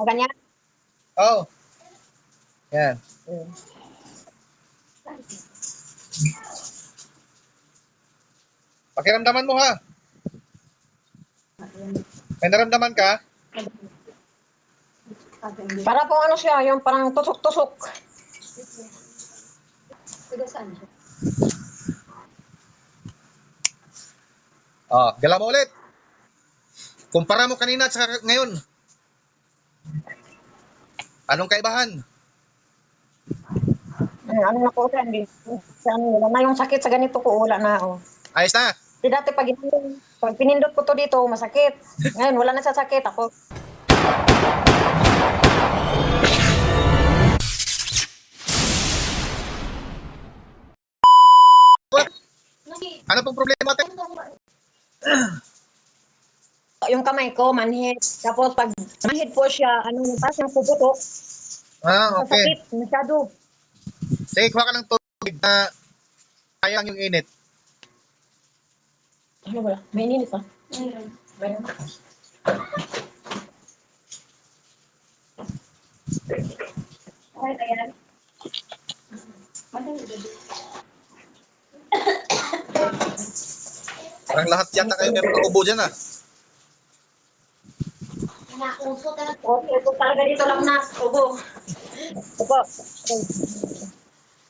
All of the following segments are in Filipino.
O, ganyan. Oh. Yan. Pakiramdaman mo ha. May naramdaman ka? Para po ano siya, yung parang tusok-tusok. Oh, gala mo ulit. Kumpara mo kanina at saka ngayon. Anong kaibahan? Mm, ano na po, hindi. Ano, wala na yung sakit sa ganito ko, wala na. Oh. Ayos na. Di dati pag, pag pinindot ko to dito, masakit. Ngayon, wala na sa sakit. Ako, Ano pong problema ate? Yung kamay ko, manhid. Tapos pag manhid po siya, ano, tapos yung puputo, Ah, okay. masakit, masyado. Sige, kuha ka ng tubig na sayang yung init. Ano ba? May ininit pa. Meron. Ay, ayan. Parang lahat yata kayo meron ng ubo dyan ah. Okay, ito talaga dito lang na. Ubo. Ubo.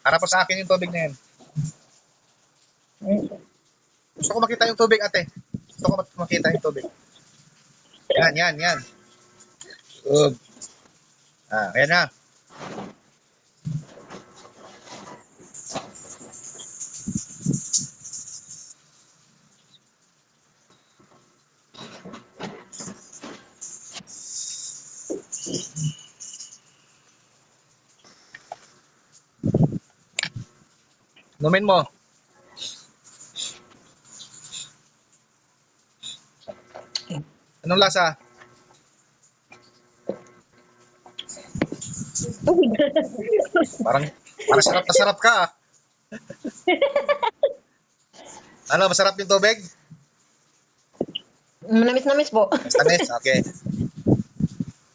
Harap po sa akin yung tubig na yan. Gusto ko makita yung tubig ate. Gusto ko mak- makita yung tubig. Yan, yan, yan. Good. Ah, ayan na. Numin mo. Anong lasa? Parang, parang sarap na sarap ka ah. Ano, masarap yung tubig? Namis-namis po. Tamis, okay.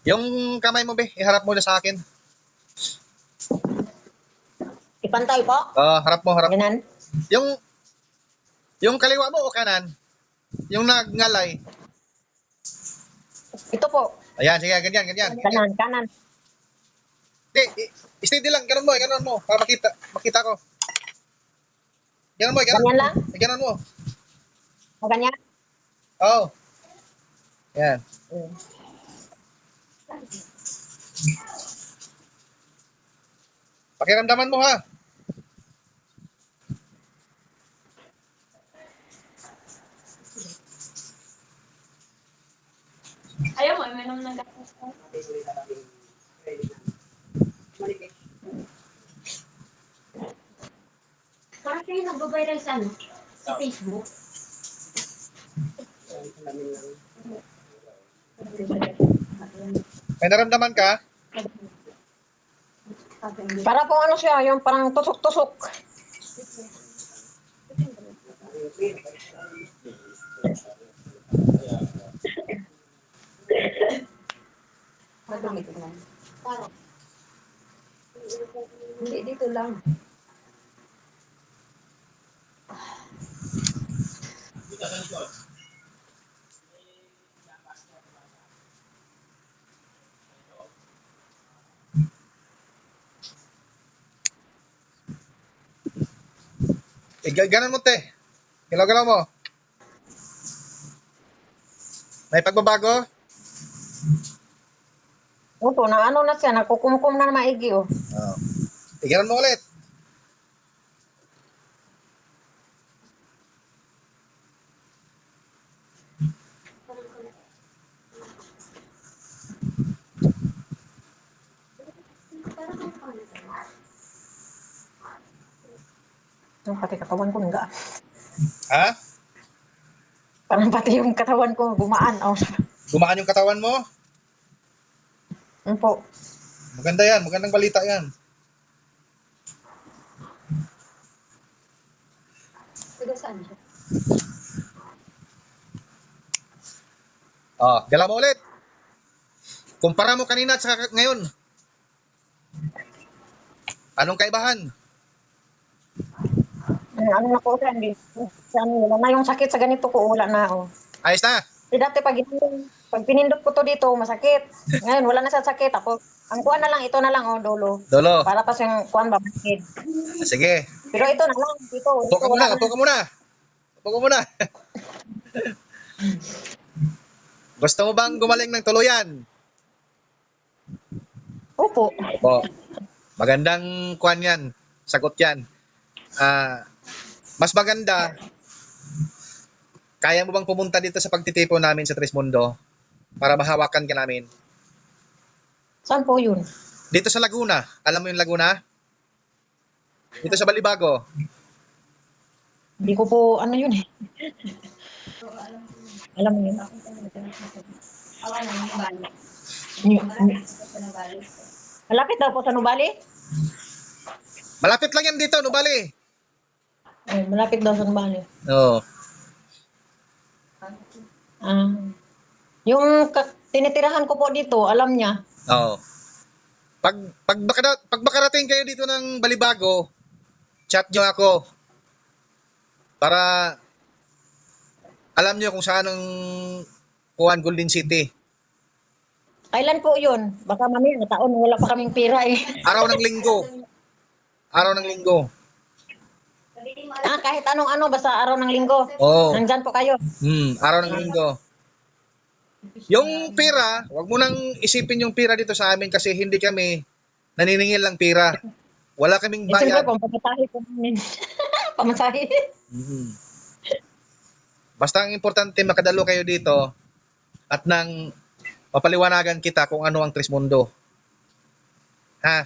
Yung kamay mo, be, iharap mo na sa akin. Ipantay po. Oh, harap mo, harap. Ganan. Yung, yung kaliwa mo o kanan? Yung nagngalay. Ito po. Ayan, sige, ganyan, ganyan. Kanan, kanan. Hindi, steady lang, ganun mo, eh, ganun mo, para makita, makita ko. Ganun mo, eh, ganun. Ganyan lang? Eh, ganun mo. O ganyan. Oo. Oh. Yan. Mm. Pakiramdaman mo ha. May naman ng gatas ko. Parang kayo nagbabiral sa ano? Sa Facebook. May naramdaman ka? Para po ano siya, yung parang tusok-tusok. Hindi, dito lang. Eh, ga- ganun mo, te. Galaw-galaw mo. May pagbabago? Opo, na ano na siya, nakukumkum na na maigi oh. Oo. Eh, ganun mo ulit. Yung pati katawan ko nga. Ha? Parang pati yung katawan ko gumaan. Oh. Gumaan yung katawan mo? Opo. Maganda yan. Magandang balita yan. Saan siya? Oh, gala mo ulit. Kumpara mo kanina at saka ngayon. Anong kaibahan? Ay, ano na po, sir, hindi. Sa ano, wala na yung sakit sa ganito ko, wala na, oh. Ayos na. Eh, dati pag, pag pinindot ko to dito, masakit. Ngayon, wala na sa sakit. Ako, ang kuha na lang, ito na lang, oh, dolo. Dolo. Para pa sa kuhan ba, masakit. Sige. Pero ito na lang, ito. Upo ka muna. Upo ka muna. Upo ka muna. Gusto mo bang gumaling ng tuluyan? Opo. Opo. Magandang kuan yan. Sagot yan. Ah, mas maganda, kaya mo bang pumunta dito sa pagtitipon namin sa Trismundo para mahawakan ka namin? Saan po yun? Dito sa Laguna. Alam mo yung Laguna? Dito sa Balibago. Hindi ko po, ano yun eh. Alam mo yun. Awan na yung bali. Yun- yun. Sa nabali. Malapit daw po sa Nubali? Malapit lang yan dito, Nubali. Ay, malapit daw sa Nubali. Oo. Ah. yung ka- tinitirahan ko po dito, alam niya. Oo. Pag pag baka pag makarating kayo dito ng Balibago, chat nyo ako. Para alam nyo kung saan ang Kuan Golden City. Kailan po yun? Baka mamaya na taon, wala pa kaming pira eh. Araw ng linggo. Araw ng linggo. Ah, kahit anong ano, basta araw ng linggo. Oo. Nandyan po kayo. Hmm, araw ng linggo. Yung pira, wag mo nang isipin yung pira dito sa amin kasi hindi kami naniningil ng pira. Wala kaming Eh, siyempre bayad. po, pamasahe po namin. pamasahe. Mhm. Basta ang importante makadalo kayo dito at nang mapaliwanagan kita kung ano ang Trismundo. Ha?